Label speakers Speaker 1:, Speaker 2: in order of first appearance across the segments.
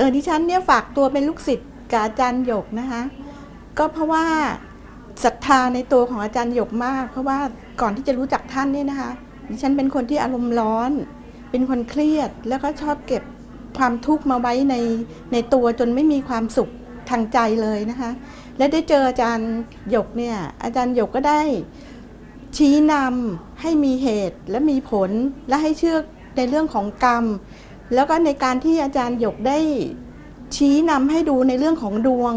Speaker 1: ออดิฉันเนี่ยฝากตัวเป็นลูกศิษย์กับอาจารย์หยกนะคะ ก็เพราะว่าศรัทธาในตัวของอาจารย์หยกมาก เพราะว่าก่อนที่จะรู้จักท่านเนี่ยนะคะ ดิฉันเป็นคนที่อารมณ์ร้อน เป็นคนเครียดแล้วก็ชอบเก็บความทุกข์มาไว้ในในตัวจนไม่มีความสุขทางใจเลยนะคะ และได้เจออาจารย์หยกเนี่ยอาจารย์หยกก็ได้ชี้นำให้มีเหตุและมีผลและให้เชื่อในเรื่องของกรรม แล้วก็ในการที่อาจารย์หยกได้ชี้นำให้ดูในเรื่องของดวง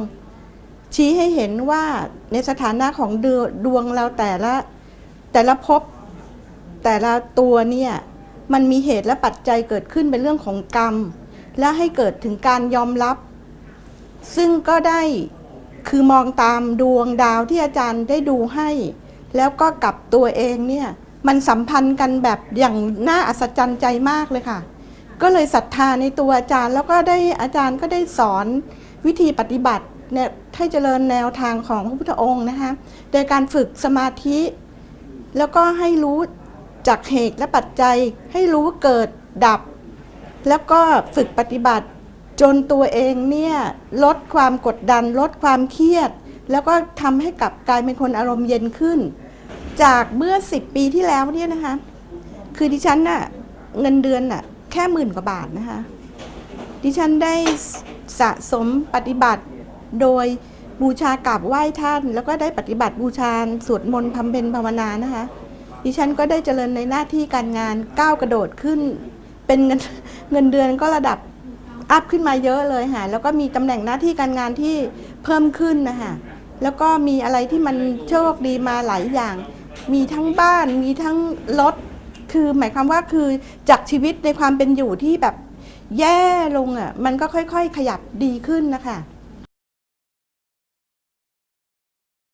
Speaker 1: ชี้ให้เห็นว่าในสถานะของดวดวงเราแต่ละแต่ละภพแต่ละตัวเนี่ยมันมีเหตุและปัจจัยเกิดขึ้นเป็นเรื่องของกรรม และให้เกิดถึงการยอมรับ ซึ่งก็ได้คือมองตามดวงดาวที่อาจารย์ได้ดูให้ แล้วก็กับตัวเองเนี่ยมันสัมพันธ์กันแบบอย่างน่าอัศจรรย์ใจมากเลยค่ะ ก็เลยศรัทธาในตัวอาจารย์แล้วก็ได้อาจารย์ก็ได้สอนวิธีปฏิบัติเนี่ยให้เจริญแนวทางของพระพุทธองค์นะคะโดยการฝึกสมาธิ แล้วก็ให้รู้จากเหตุและปัจจัย ให้รู้เกิดดับ แล้วก็ฝึกปฏิบัติ จนตัวเองเนี่ยลดความกดดัน ลดความเครียด แล้วก็ทำให้กลับกลายเป็นคนอารมณ์เย็นขึ้น จากเมื่อ 10 ปีที่แล้วเนี่ยนะคะคือดิฉันน่ะเงินเดือนน่ะ แค่หมื่นกว่าบาทนะคะ ดิฉันได้สะสมปฏิบัติโดยบูชากราบไหว้ท่าน แล้วก็ได้ปฏิบัติบูชาสวดมนต์พำเพ็ญภาวนานะคะ ดิฉันก็ได้เจริญในหน้าที่การงานก้าวกระโดดขึ้น เป็นเงินเงินเดือนก็ระดับอัพขึ้นมาเยอะเลยค่ะ แล้วก็มีตำแหน่งหน้าที่การงานที่เพิ่มขึ้นนะคะแล้วก็มีอะไรที่มันโชคดีมาหลายอย่าง มีทั้งบ้าน มีทั้งรถ คือหมายความว่าคือจากชีวิตในความเป็นอยู่ที่แบบแย่ลงอะมันก็ค่อย ๆ ขยับดีขึ้นนะคะ